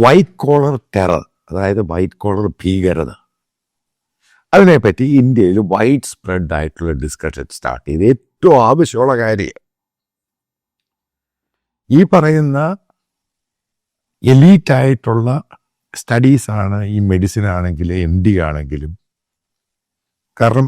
White collar terror അതായത് white collar ഭീകരത. അതിനെപ്പറ്റി ഇന്ത്യയിൽ വൈഡ് സ്പ്രെഡ് ആയിട്ടുള്ള ഡിസ്കഷൻ സ്റ്റാർട്ട് ചെയ്ത് ഏറ്റവും ആവശ്യമുള്ള കാര്യം. ഈ പറയുന്ന എലീറ്റ് ആയിട്ടുള്ള സ്റ്റഡീസ് ഈ മെഡിസിൻ ആണെങ്കിലും എം ഡി ആണെങ്കിലും. കാരണം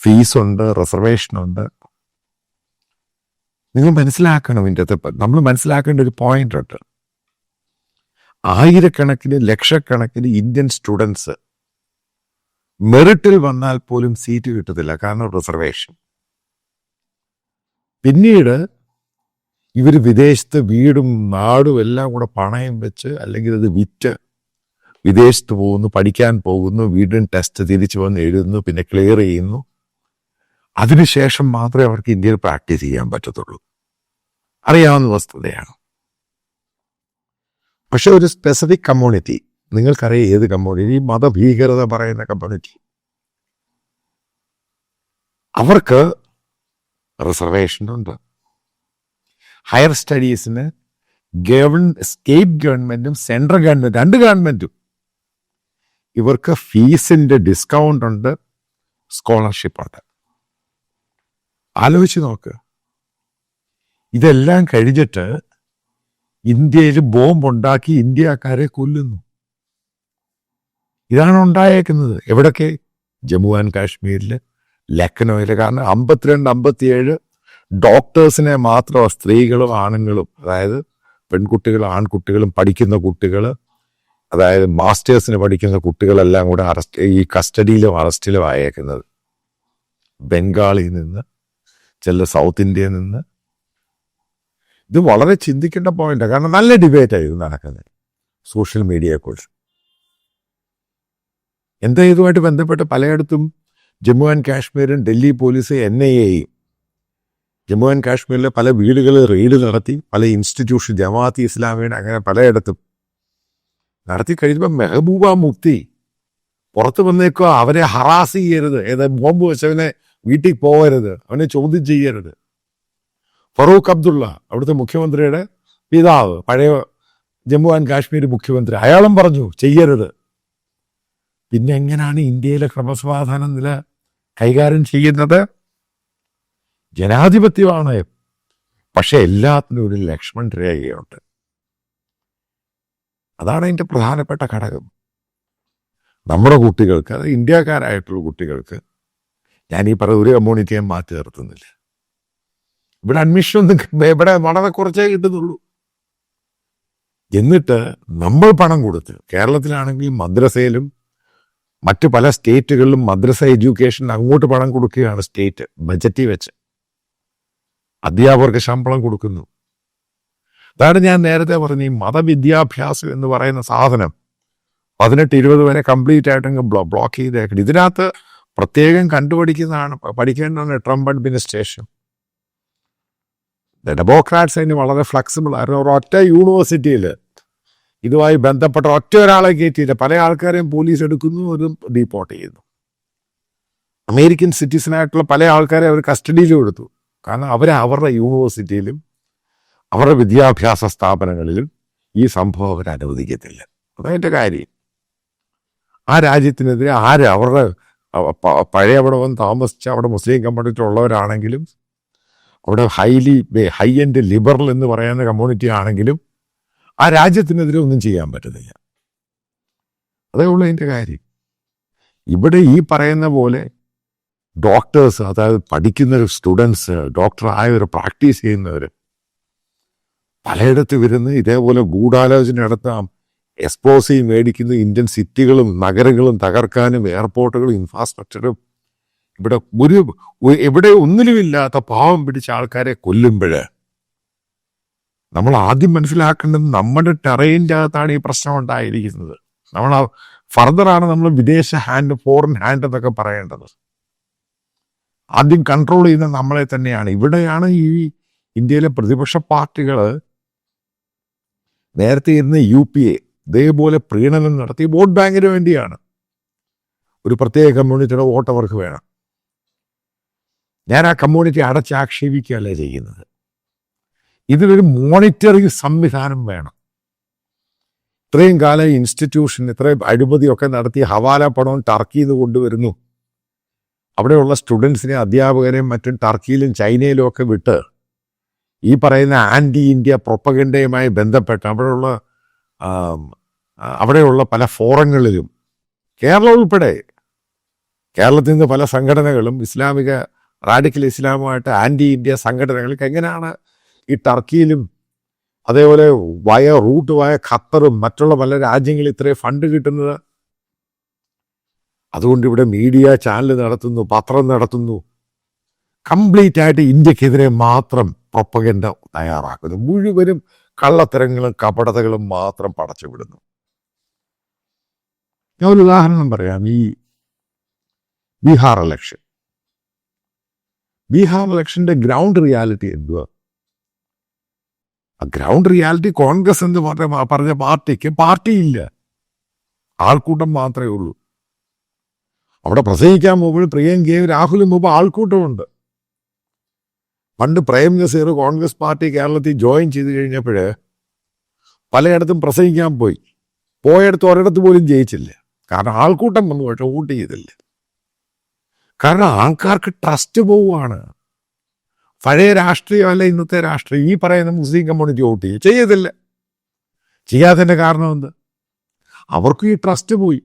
ഫീസുണ്ട് റിസർവേഷനുണ്ട് നിങ്ങൾ മനസ്സിലാക്കണം ഇതിന്റെ അത് നമ്മൾ മനസ്സിലാക്കേണ്ട ഒരു പോയിന്റ് ഉണ്ട്. ആയിരക്കണക്കിന് ലക്ഷക്കണക്കിന് ഇന്ത്യൻ സ്റ്റുഡൻസ് മെറിറ്റിൽ വന്നാൽ പോലും സീറ്റ് കിട്ടത്തില്ല കാരണം റിസർവേഷൻ പിന്നീട് ഇവർ വിദേശത്ത് വീടും നാടും എല്ലാം കൂടെ പണയം വെച്ച് അല്ലെങ്കിൽ അത് വിറ്റ് വിദേശത്ത് പോകുന്നു പഠിക്കാൻ പോകുന്നു വീണ്ടും ടെസ്റ്റ് തിരിച്ചു വന്ന് എഴുതുന്നു പിന്നെ ക്ലിയർ ചെയ്യുന്നു. അതിനുശേഷം മാത്രമേ അവർക്ക് ഇന്ത്യയിൽ പ്രാക്ടീസ് ചെയ്യാൻ പറ്റത്തുള്ളൂ. അറിയാവുന്ന വസ്തുതയാണ്. പക്ഷെ ഒരു സ്പെസിഫിക് കമ്മ്യൂണിറ്റി നിങ്ങൾക്കറിയാം ഏത് കമ്മ്യൂണിറ്റി മതഭീകരത പറയുന്ന കമ്മ്യൂണിറ്റി അവർക്ക് റിസർവേഷൻ ഉണ്ട്. ഹയർ സ്റ്റഡീസിന് ഗവൺ സ്റ്റേറ്റ് ഗവൺമെന്റും സെൻട്രൽ ഗവൺമെന്റ് രണ്ട് ഗവൺമെന്റും ഇവർക്ക് ഫീസിന്റെ ഡിസ്കൗണ്ട് ഉണ്ട് സ്കോളർഷിപ്പ് ഉണ്ട്. ആലോചിച്ച് നോക്ക്. ഇതെല്ലാം കഴിഞ്ഞിട്ട് ഇന്ത്യയിൽ ബോംബുണ്ടാക്കി ഇന്ത്യക്കാരെ കൊല്ലുന്നു. ഇതാണ് ഉണ്ടായേക്കുന്നത്. എവിടൊക്കെ? ജമ്മു ആൻഡ് കാശ്മീരിൽ ലക്നോയിൽ കാരണം അമ്പത്തിരണ്ട് അമ്പത്തിയേഴ് ഡോക്ടേഴ്സിനെ മാത്രം സ്ത്രീകളും ആണുങ്ങളും അതായത് പെൺകുട്ടികളും ആൺകുട്ടികളും പഠിക്കുന്ന കുട്ടികൾ അതായത് മാസ്റ്റേഴ്സിന് പഠിക്കുന്ന കുട്ടികളെല്ലാം കൂടെ അറസ്റ്റ് ഈ കസ്റ്റഡിയിലും അറസ്റ്റിലും ആയേക്കുന്നത്. ബംഗാളിൽ നിന്ന് ചില സൗത്ത് ഇന്ത്യയിൽ നിന്ന് ഇത് വളരെ ചിന്തിക്കേണ്ട പോയിന്റാണ് കാരണം നല്ല ഡിബേറ്റ് ആയിരുന്നു നടക്കുന്നത്. സോഷ്യൽ മീഡിയയെക്കുറിച്ച് എന്താ ഇതുമായിട്ട് ബന്ധപ്പെട്ട് പലയിടത്തും ജമ്മു ആൻഡ് കാശ്മീരും ഡൽഹി പോലീസ് എൻ ഐ എയും ജമ്മു ആൻഡ് കാശ്മീരിലെ പല വീടുകളിൽ റെയ്ഡ് നടത്തി പല ഇൻസ്റ്റിറ്റ്യൂഷൻ ജമാഅത്ത് ഇസ്ലാമിയുടെ അങ്ങനെ പലയിടത്തും നടത്തി കഴിയുമ്പോൾ മെഹബൂബ മുക്തി പുറത്ത് വന്നേക്കോ അവരെ ഹറാസ് ചെയ്യരുത്. ഏതാ ബോംബ് വെച്ചവനെ വീട്ടിൽ പോകരുത്. അവനെ ചോദ്യം ചെയ്യരുത്. ഫറൂഖ് അബ്ദുള്ള അവിടുത്തെ മുഖ്യമന്ത്രിയുടെ പിതാവ് പഴയ ജമ്മു ആൻഡ് കാശ്മീർ മുഖ്യമന്ത്രി. അയാളും പറഞ്ഞു ചെയ്യരുത്. പിന്നെ എങ്ങനെയാണ് ഇന്ത്യയിലെ ക്രമസമാധാന നില കൈകാര്യം ചെയ്യുന്നത്? ജനാധിപത്യമാണ്. പക്ഷെ എല്ലാത്തിനും ഒരു ലക്ഷ്മൺ രേഖയുണ്ട്. അതാണ് അതിന്റെ പ്രധാനപ്പെട്ട ഘടകം. നമ്മുടെ കുട്ടികൾക്ക് അത് ഇന്ത്യക്കാരായിട്ടുള്ള കുട്ടികൾക്ക് ഞാൻ ഈ പറഞ്ഞ ഒരു കമ്മ്യൂണിറ്റിയെ മാറ്റി നിർത്തുന്നില്ല. ഇവിടെ അഡ്മിഷൻ ഒന്നും ഇവിടെ വളരെ കുറച്ചേ കിട്ടുന്നുള്ളൂ. എന്നിട്ട് നമ്മൾ പണം കൊടുത്ത് കേരളത്തിലാണെങ്കിൽ മദ്രസയിലും മറ്റ് പല സ്റ്റേറ്റുകളിലും മദ്രസ എഡ്യൂക്കേഷൻ അങ്ങോട്ട് പണം കൊടുക്കുകയാണ് സ്റ്റേറ്റ് ബജറ്റിൽ വെച്ച്. അധ്യാപകർക്ക് ശമ്പളം കൊടുക്കുന്നു. അതാണ് ഞാൻ നേരത്തെ പറഞ്ഞ ഈ മതവിദ്യാഭ്യാസം എന്ന് പറയുന്ന സാധനം. പതിനെട്ട് ഇരുപത് വരെ കംപ്ലീറ്റ് ആയിട്ടങ്ങ് ബ്ലോ ബ്ലോക്ക് ചെയ്തേക്കണം. ഇതിനകത്ത് പ്രത്യേകം കണ്ടുപഠിക്കുന്നതാണ് പഠിക്കേണ്ടതാണ് ട്രംപ് അഡ്മിനിസ്ട്രേഷൻ ഡെമോക്രാറ്റ്സ് അതിന് വളരെ ഫ്ലെക്സിബിൾ ആയിരുന്നു. ഒറ്റ യൂണിവേഴ്സിറ്റിയിൽ ഇതുമായി ബന്ധപ്പെട്ട ഒറ്റ ഒരാളെ കയറ്റിയില്ല. പല ആൾക്കാരെയും പോലീസ് എടുക്കുന്നു ഒരു ഡീപ്പോർട്ട് ചെയ്യുന്നു. അമേരിക്കൻ സിറ്റിസനായിട്ടുള്ള പല ആൾക്കാരെ അവർ കസ്റ്റഡിയിൽ എടുത്തു. കാരണം അവർ അവരുടെ യൂണിവേഴ്സിറ്റിയിലും അവരുടെ വിദ്യാഭ്യാസ സ്ഥാപനങ്ങളിലും ഈ സംഭവം അവർ അനുവദിക്കത്തില്ല. അതതിന്റെ കാര്യം. ആ രാജ്യത്തിനെതിരെ ആര് അവരുടെ പഴയ അവിടെ വന്ന് താമസിച്ച അവിടെ മുസ്ലിം കമ്മ്യൂണിറ്റി ഉള്ളവരാണെങ്കിലും അവിടെ ഹൈലി ഹൈ എൻഡ് ലിബറൽ എന്ന് പറയുന്ന കമ്മ്യൂണിറ്റി ആണെങ്കിലും ആ രാജ്യത്തിനെതിരെ ഒന്നും ചെയ്യാൻ പറ്റുന്നില്ല. അതേ ഉള്ളൂ അതിന്റെ കാര്യം. ഇവിടെ ഈ പറയുന്ന പോലെ ഡോക്ടേഴ്സ് അതായത് പഠിക്കുന്ന സ്റ്റുഡൻസ് ഡോക്ടറായവർ പ്രാക്ടീസ് ചെയ്യുന്നവർ പലയിടത്ത് വരുന്ന ഇതേപോലെ ഗൂഢാലോചന നടത്താം. എക്സ്പ്ലോസീവ് മേടിക്കുന്ന. ഇന്ത്യൻ സിറ്റികളും നഗരങ്ങളും തകർക്കാനും എയർപോർട്ടുകളും ഇൻഫ്രാസ്ട്രക്ചറും ഇവിടെ ഒരു എവിടെ ഒന്നിലുമില്ലാത്ത പാവം പിടിച്ച ആൾക്കാരെ കൊല്ലുമ്പോൾ നമ്മൾ ആദ്യം മനസ്സിലാക്കേണ്ടത് നമ്മുടെ ടെറയിന്റെ അകത്താണ് ഈ പ്രശ്നം ഉണ്ടായിരിക്കുന്നത്. നമ്മൾ ഫർദറാണ് നമ്മൾ വിദേശ ഹാൻഡ് ഫോറിൻ ഹാൻഡ് എന്നൊക്കെ പറയേണ്ടത്. ആദ്യം കൺട്രോൾ ചെയ്യുന്ന നമ്മളെ തന്നെയാണ്. ഇവിടെയാണ് ഈ ഇന്ത്യയിലെ പ്രതിപക്ഷ പാർട്ടികൾ നേരത്തെ ഇരുന്ന യു പി എ ഇതേപോലെ പ്രീണനം നടത്തി വോട്ട് ബാങ്കിന് വേണ്ടിയാണ്. ഒരു പ്രത്യേക കമ്മ്യൂണിറ്റിയുടെ വോട്ട് അവർക്ക് വേണം. ഞാൻ ആ കമ്മ്യൂണിറ്റി അടച്ചാക്ഷേപിക്കുകയല്ല ചെയ്യുന്നത്? ഇതിലൊരു മോണിറ്ററിങ് സംവിധാനം വേണം. ഇത്രയും കാലം ഇൻസ്റ്റിറ്റ്യൂഷൻ ഇത്രയും അഴിമതിയൊക്കെ നടത്തി ഹവാല പണവും ടർക്കിയിൽ നിന്ന് കൊണ്ടുവരുന്നു. അവിടെയുള്ള സ്റ്റുഡൻസിനെ അധ്യാപകരെയും മറ്റും ടർക്കിയിലും ചൈനയിലും ഒക്കെ വിട്ട് ഈ പറയുന്ന ആന്റി ഇന്ത്യ പ്രൊപ്പഗൻഡയുമായി ബന്ധപ്പെട്ട് അവിടെയുള്ള അവിടെയുള്ള പല ഫോറങ്ങളിലും കേരളം ഉൾപ്പെടെ കേരളത്തിൽ നിന്ന് പല സംഘടനകളും ഇസ്ലാമിക റാഡിക്കൽ ഇസ്ലാമുമായിട്ട് ആന്റി ഇന്ത്യ സംഘടനകൾക്ക് എങ്ങനെയാണ് ഈ ടർക്കിയിലും അതേപോലെ വയ റൂട്ട് വയ ഖത്തറും മറ്റുള്ള പല രാജ്യങ്ങളിൽ ഇത്രയും ഫണ്ട് കിട്ടുന്നത്? അതുകൊണ്ട് ഇവിടെ മീഡിയ ചാനൽ നടത്തുന്നു പത്രം നടത്തുന്നു. കംപ്ലീറ്റ് ആയിട്ട് ഇന്ത്യക്കെതിരെ മാത്രം പ്രൊപ്പഗൻഡ തയ്യാറാക്കുന്നു. മുഴുവനും കള്ളത്തരങ്ങളും കപടതകളും മാത്രം പടച്ചു വിടുന്നു. ഞാൻ ഒരു ഉദാഹരണം പറയാം. ഈ ബീഹാർ ഇലക്ഷൻ ബീഹാർ ഇലക്ഷന്റെ ഗ്രൗണ്ട് റിയാലിറ്റി എന്തുവാ? ഗ്രൗണ്ട് റിയാലിറ്റി കോൺഗ്രസ് എന്ന് പറഞ്ഞ പറഞ്ഞ പാർട്ടിക്ക് പാർട്ടിയില്ല. ആൾക്കൂട്ടം മാത്രമേ ഉള്ളൂ. അവിടെ പ്രസംഗിക്കാൻ പോകുമ്പോൾ പ്രിയങ്കയും രാഹുലും മുമ്പ് ആൾക്കൂട്ടമുണ്ട്. പണ്ട് പ്രേം നസീർ കോൺഗ്രസ് പാർട്ടി കേരളത്തിൽ ജോയിൻ ചെയ്ത് കഴിഞ്ഞപ്പോൾ പലയിടത്തും പ്രസംഗിക്കാൻ പോയി. പോയടത്ത് ഒരിടത്ത് പോലും ജയിച്ചില്ല. കാരണം ആൾക്കൂട്ടം വന്നു പക്ഷെ വോട്ട് ചെയ്തില്ല. കാരണം ആൾക്കാർക്ക് ട്രസ്റ്റ് പോവുകയാണ് പഴയ രാഷ്ട്രീയമല്ല ഇന്നത്തെ രാഷ്ട്രീയം. ഈ പറയുന്ന മുസ്ലിം കമ്മ്യൂണിറ്റി വോട്ട് ചെയ്യുക ചെയ്യത്തില്ല. ചെയ്യാത്തതിന്റെ കാരണം എന്ത്? അവർക്കും ഈ ട്രസ്റ്റ് പോയി.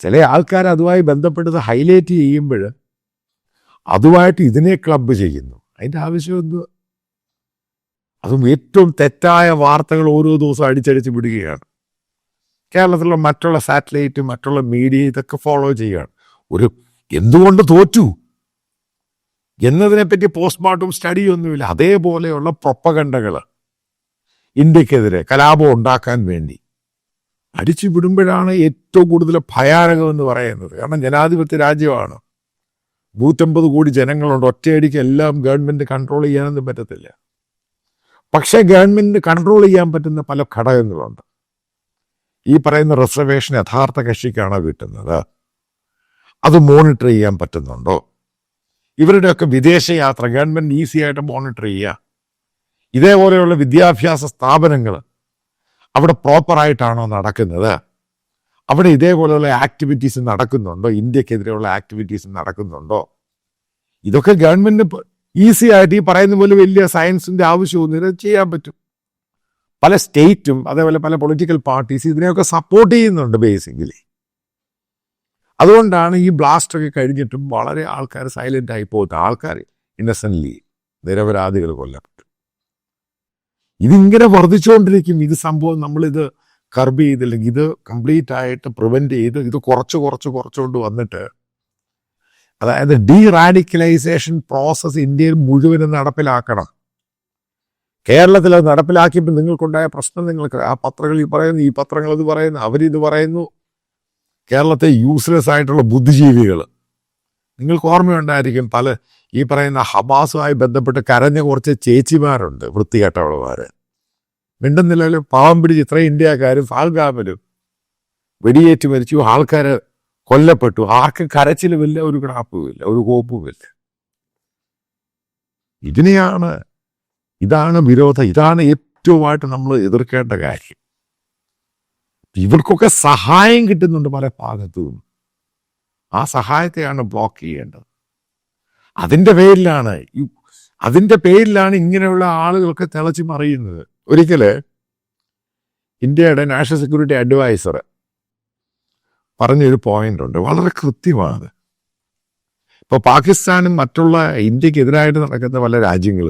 ചില ആൾക്കാർ അതുമായി ബന്ധപ്പെട്ടത് ഹൈലൈറ്റ് ചെയ്യുമ്പോൾ അതുമായിട്ട് ഇതിനെ ക്ലബ്ബ് ചെയ്യുന്നു. അതിന്റെ ആവശ്യം എന്തുവാ അതും ഏറ്റവും തെറ്റായ വാർത്തകൾ ഓരോ ദിവസവും അടിച്ചടിച്ച് വിടുകയാണ്. കേരളത്തിലുള്ള മറ്റുള്ള സാറ്റലൈറ്റ് മറ്റുള്ള മീഡിയ ഇതൊക്കെ ഫോളോ ചെയ്യുകയാണ്. ഒരു എന്തുകൊണ്ട് തോറ്റു? എന്നതിനെപ്പറ്റി പോസ്റ്റ്മോർട്ടം സ്റ്റഡി ഒന്നുമില്ല. അതേപോലെയുള്ള പ്രൊപ്പകണ്ടകൾ ഇന്ത്യക്കെതിരെ കലാപം ഉണ്ടാക്കാൻ വേണ്ടി. അടിച്ചു വിടുമ്പോഴാണ് ഏറ്റവും കൂടുതൽ ഭയാനകമെന്ന് പറയുന്നത്. കാരണം ജനാധിപത്യ രാജ്യമാണ്. നൂറ്റമ്പത് കോടി ജനങ്ങളുണ്ട്. ഒറ്റയടിക്ക് എല്ലാം ഗവൺമെന്റ് കൺട്രോൾ ചെയ്യാനൊന്നും പറ്റത്തില്ല. പക്ഷേ ഗവൺമെന്റിന് കൺട്രോൾ ചെയ്യാൻ പറ്റുന്ന പല ഘടകങ്ങളുണ്ട്. ഈ പറയുന്ന റിസർവേഷൻ യഥാർത്ഥ കക്ഷിക്കാണോ കിട്ടുന്നത്? അത് മോണിറ്റർ ചെയ്യാൻ പറ്റുന്നുണ്ടോ? ഇവരുടെയൊക്കെ വിദേശയാത്ര ഗവൺമെന്റ് ഈസി ആയിട്ട് മോണിറ്റർ ചെയ്യുക ഇതേപോലെയുള്ള വിദ്യാഭ്യാസ സ്ഥാപനങ്ങൾ അവിടെ പ്രോപ്പറായിട്ടാണോ നടക്കുന്നത്? അവിടെ ഇതേപോലെയുള്ള ആക്ടിവിറ്റീസ് നടക്കുന്നുണ്ടോ? ഇന്ത്യക്കെതിരെയുള്ള ആക്ടിവിറ്റീസ് നടക്കുന്നുണ്ടോ? ഇതൊക്കെ ഗവൺമെന്റിന് ഈസി ആയിട്ട് ഈ പറയുന്ന പോലെ വലിയ സയൻസിന്റെ ആവശ്യമൊന്നും ഇത് ചെയ്യാൻ പറ്റും. പല സ്റ്റേറ്റും അതേപോലെ പല പൊളിറ്റിക്കൽ പാർട്ടീസ് ഇതിനെയൊക്കെ സപ്പോർട്ട് ചെയ്യുന്നുണ്ട് ബേസിക്കലി അതുകൊണ്ടാണ് ഈ ബ്ലാസ്റ്റ് ഒക്കെ കഴിഞ്ഞിട്ടും വളരെ ആൾക്കാർ സൈലന്റ് ആയി പോകുന്നത് ആൾക്കാർ ഇന്നസെന്റ്ലി നിരപരാധികൾ കൊല്ലപ്പെട്ടു. ഇതിങ്ങനെ വർദ്ധിച്ചുകൊണ്ടിരിക്കും ഇത് സംഭവം നമ്മളിത് കർബ് ചെയ്തില്ലെങ്കിൽ ഇത് കംപ്ലീറ്റ് ആയിട്ട് പ്രിവെന്റ് ചെയ്ത് ഇത് കുറച്ച് കുറച്ച് കുറച്ചുകൊണ്ട് വന്നിട്ട് അതായത് ഡീ റാഡിക്കലൈസേഷൻ പ്രോസസ്സ് ഇന്ത്യയിൽ മുഴുവനും നടപ്പിലാക്കണം. കേരളത്തിൽ അത് നടപ്പിലാക്കിയപ്പോൾ നിങ്ങൾക്കുണ്ടായ പ്രശ്നം നിങ്ങൾക്ക് ആ പത്രങ്ങൾ ഈ പറയുന്നു ഈ പത്രങ്ങൾ ഇത് പറയുന്നു അവരിത് പറയുന്നു. കേരളത്തെ യൂസ്ലെസ് ആയിട്ടുള്ള ബുദ്ധിജീവികൾ. നിങ്ങൾക്ക് ഓർമ്മയുണ്ടായിരിക്കും പല ഈ പറയുന്ന ഹമാസുമായി ബന്ധപ്പെട്ട് കരഞ്ഞ കുറച്ച് ചേച്ചിമാരുണ്ട് വൃത്തികെട്ടവളമാർ മിണ്ടുന്നില്ലല്ലോ പാവം പിടിച്ച് ഇത്രയും ഇന്ത്യക്കാരും ഫാൽഗാമിലും വെടിയേറ്റ് മരിച്ചു ആൾക്കാർ കൊല്ലപ്പെട്ടു. ആർക്കും കരച്ചിലുമില്ല ഒരു കിടാപ്പുമില്ല ഒരു കോപ്പുമില്ല ഇതിനെയാണ് ഇതാണ് വിരോധം ഇതാണ് ഏറ്റവുമായിട്ട് നമ്മൾ എതിർക്കേണ്ട കാര്യം. ഇവർക്കൊക്കെ സഹായം കിട്ടുന്നുണ്ട് പല ഭാഗത്തു. ആ സഹായത്തെയാണ് ബ്ലോക്ക് ചെയ്യേണ്ടത്. അതിന്റെ പേരിലാണ് അതിന്റെ പേരിലാണ് ഇങ്ങനെയുള്ള ആളുകളൊക്കെ തിളച്ച് മറിയുന്നത്. ഒരിക്കൽ ഇന്ത്യയുടെ നാഷണൽ സെക്യൂരിറ്റി അഡ്വൈസർ പറഞ്ഞൊരു പോയിന്റ് ഉണ്ട് വളരെ കൃത്യമാണ് ഇപ്പൊ പാകിസ്ഥാനും മറ്റുള്ള ഇന്ത്യക്കെതിരായിട്ട് നടക്കുന്ന പല രാജ്യങ്ങൾ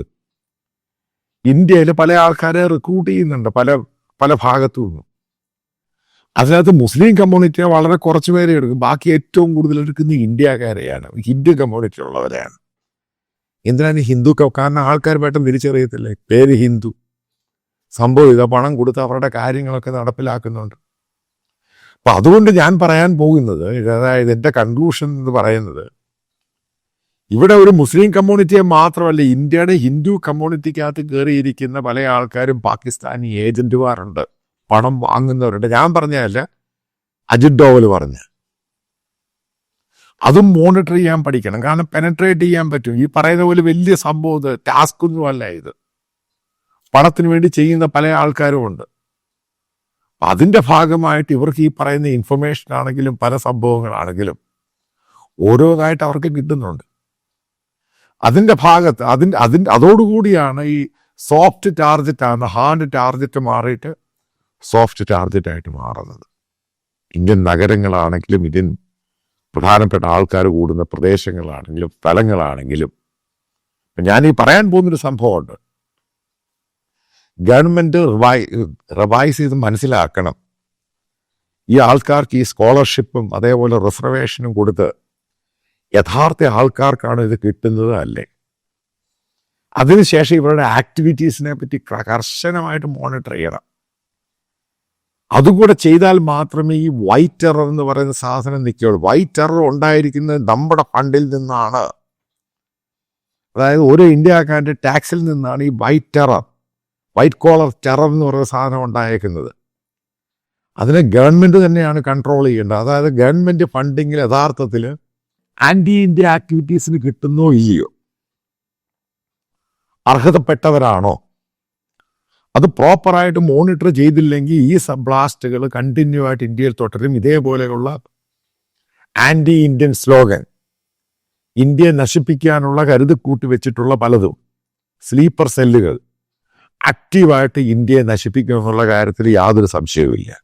ഇന്ത്യയിൽ പല ആൾക്കാരെ റിക്രൂട്ട് ചെയ്യുന്നുണ്ട്. പല പല ഭാഗത്തു നിന്നും അതിനകത്ത് മുസ്ലിം കമ്മ്യൂണിറ്റിയെ വളരെ കുറച്ച് പേരെ എടുക്കും. ബാക്കി ഏറ്റവും കൂടുതൽ എടുക്കുന്ന ഇന്ത്യക്കാരെയാണ്. ഹിന്ദു കമ്മ്യൂണിറ്റി ഉള്ളവരെയാണ്. എന്തിനാണ് ഹിന്ദു കാരണം ആൾക്കാർ പെട്ടെന്ന് തിരിച്ചറിയത്തില്ലേ? പേര് ഹിന്ദു. സംഭവം ഇതാ പണം കൊടുത്ത് അവരുടെ കാര്യങ്ങളൊക്കെ നടപ്പിലാക്കുന്നുണ്ട്. അപ്പൊ അതുകൊണ്ട് ഞാൻ പറയാൻ പോകുന്നത് അതായത് എന്റെ കൺക്ലൂഷൻ എന്ന് പറയുന്നത് ഇവിടെ ഒരു മുസ്ലിം കമ്മ്യൂണിറ്റിയെ മാത്രമല്ല ഇന്ത്യയുടെ ഹിന്ദു കമ്മ്യൂണിറ്റിക്കകത്ത് കയറിയിരിക്കുന്ന പല ആൾക്കാരും പാകിസ്ഥാനി ഏജന്റുമാരുണ്ട് പണം വാങ്ങുന്നവരുണ്ട്. ഞാൻ പറഞ്ഞതല്ല അജിത് ഡോവൽ പറഞ്ഞ. അതും മോണിറ്റർ ചെയ്യാൻ പഠിക്കണം. കാരണം പെനട്രേറ്റ് ചെയ്യാൻ പറ്റും. ഈ പറയുന്ന പോലെ വലിയ സംഭവം ഇത് ടാസ്ക് ഒന്നുമല്ല ഇത്. പണത്തിന് വേണ്ടി ചെയ്യുന്ന പല ആൾക്കാരും ഉണ്ട്. അതിന്റെ ഭാഗമായിട്ട് ഇവർക്ക് ഈ പറയുന്ന ഇൻഫർമേഷൻ ആണെങ്കിലും പല സംഭവങ്ങളാണെങ്കിലും ഓരോന്നായിട്ട് അവർക്ക് കിട്ടുന്നുണ്ട്. അതിന്റെ ഭാഗത്ത് അതിന്റെ അതിന്റെ അതോടുകൂടിയാണ് ഈ സോഫ്റ്റ് ടാർജറ്റ് ആണ് ഹാർഡ് ടാർജറ്റ് മാറിയിട്ട് സോഫ്റ്റ് ടാർഗറ്റ് ആയിട്ട് മാറുന്നത്. ഇന്ത്യൻ നഗരങ്ങളാണെങ്കിലും ഇന്ത്യൻ പ്രധാനപ്പെട്ട ആൾക്കാർ കൂടുന്ന പ്രദേശങ്ങളാണെങ്കിലും സ്ഥലങ്ങളാണെങ്കിലും ഞാൻ ഈ പറയാൻ പോകുന്നൊരു സംഭവമുണ്ട്. ഗവൺമെന്റ് റിവൈ റിവൈസ് ചെയ്ത് മനസ്സിലാക്കണം. ഈ ആൾക്കാർക്ക് ഈ സ്കോളർഷിപ്പും അതേപോലെ റിസർവേഷനും കൊടുത്ത് യഥാർത്ഥ ആൾക്കാർക്കാണ് ഇത് കിട്ടുന്നത് അല്ലേ? അതിനുശേഷം ഇവരുടെ ആക്ടിവിറ്റീസിനെ പറ്റി കർശനമായിട്ട് മോണിറ്റർ ചെയ്യണം. അതും കൂടെ ചെയ്താൽ മാത്രമേ ഈ വൈറ്റ് ടെറർ എന്ന് പറയുന്ന സാധനം നിൽക്കുകയുള്ളൂ. വൈറ്റ് ടെറർ ഉണ്ടായിരിക്കുന്നത് നമ്മുടെ ഫണ്ടിൽ നിന്നാണ്. അതായത് ഓരോ ഇന്ത്യക്കാരന്റെ ടാക്സിൽ നിന്നാണ് ഈ white terror white collar terror എന്ന് പറയുന്ന സാധനം ഉണ്ടായേക്കുന്നത്. അതിനെ ഗവൺമെന്റ് തന്നെയാണ് കൺട്രോൾ ചെയ്യേണ്ടത്. അതായത് ഗവൺമെന്റ് ഫണ്ടിങ്ങിൽ യഥാർത്ഥത്തിൽ ആന്റി ഇന്ത്യ ആക്ടിവിറ്റീസിന് കിട്ടുന്നോ ഇല്ലയോ? അർഹതപ്പെട്ടവരാണോ? അത് പ്രോപ്പറായിട്ട് മോണിറ്റർ ചെയ്തില്ലെങ്കിൽ ഈ ബ്ലാസ്റ്റുകൾ കണ്ടിന്യൂ ആയിട്ട് ഇന്ത്യയിൽ തുടരും. ഇതേപോലെയുള്ള ആന്റി ഇന്ത്യൻ സ്ലോഗൻ ഇന്ത്യയെ നശിപ്പിക്കാനുള്ള കരുത് കൂട്ടി വെച്ചിട്ടുള്ള പലതും. സ്ലീപ്പർ സെല്ലുകൾ ആക്റ്റീവായിട്ട് ഇന്ത്യയെ നശിപ്പിക്കുമെന്നുള്ള കാര്യത്തിൽ യാതൊരു സംശയവുമില്ല.